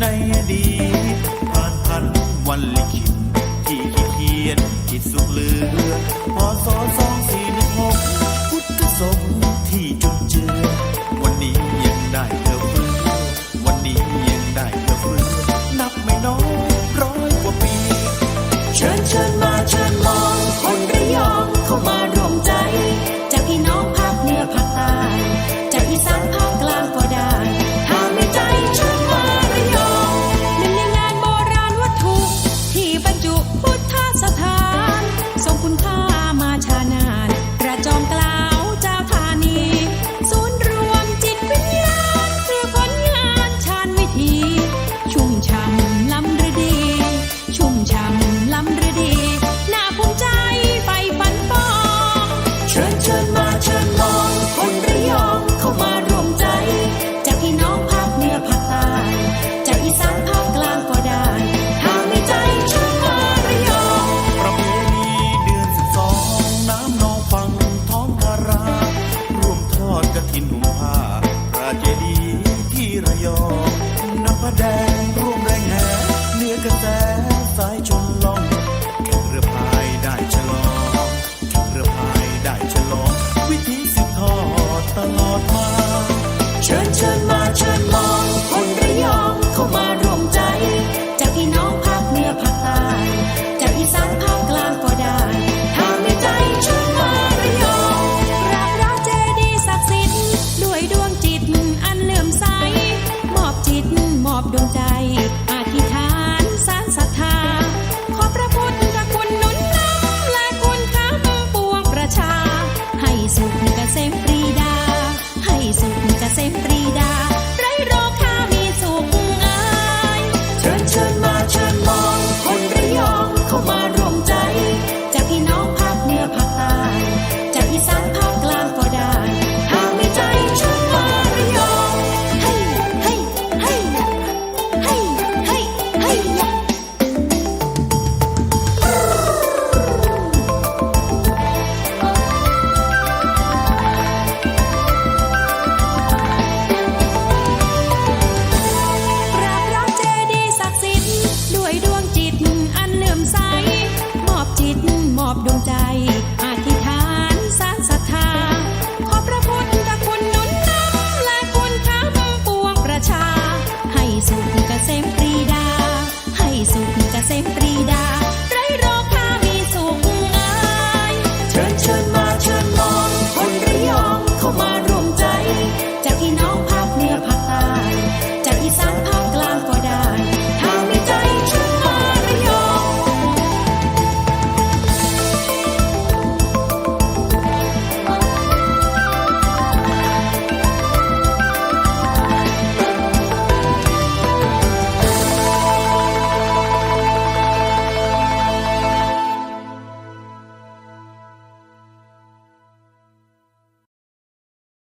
ในอดีตผ่านพันวันลิขิตที่เขียนผิดสุขเหลือพอสอสองสี่ ลอดมา เชิญเชิญมาเชิญมอง อบจิตมอบดวงใจ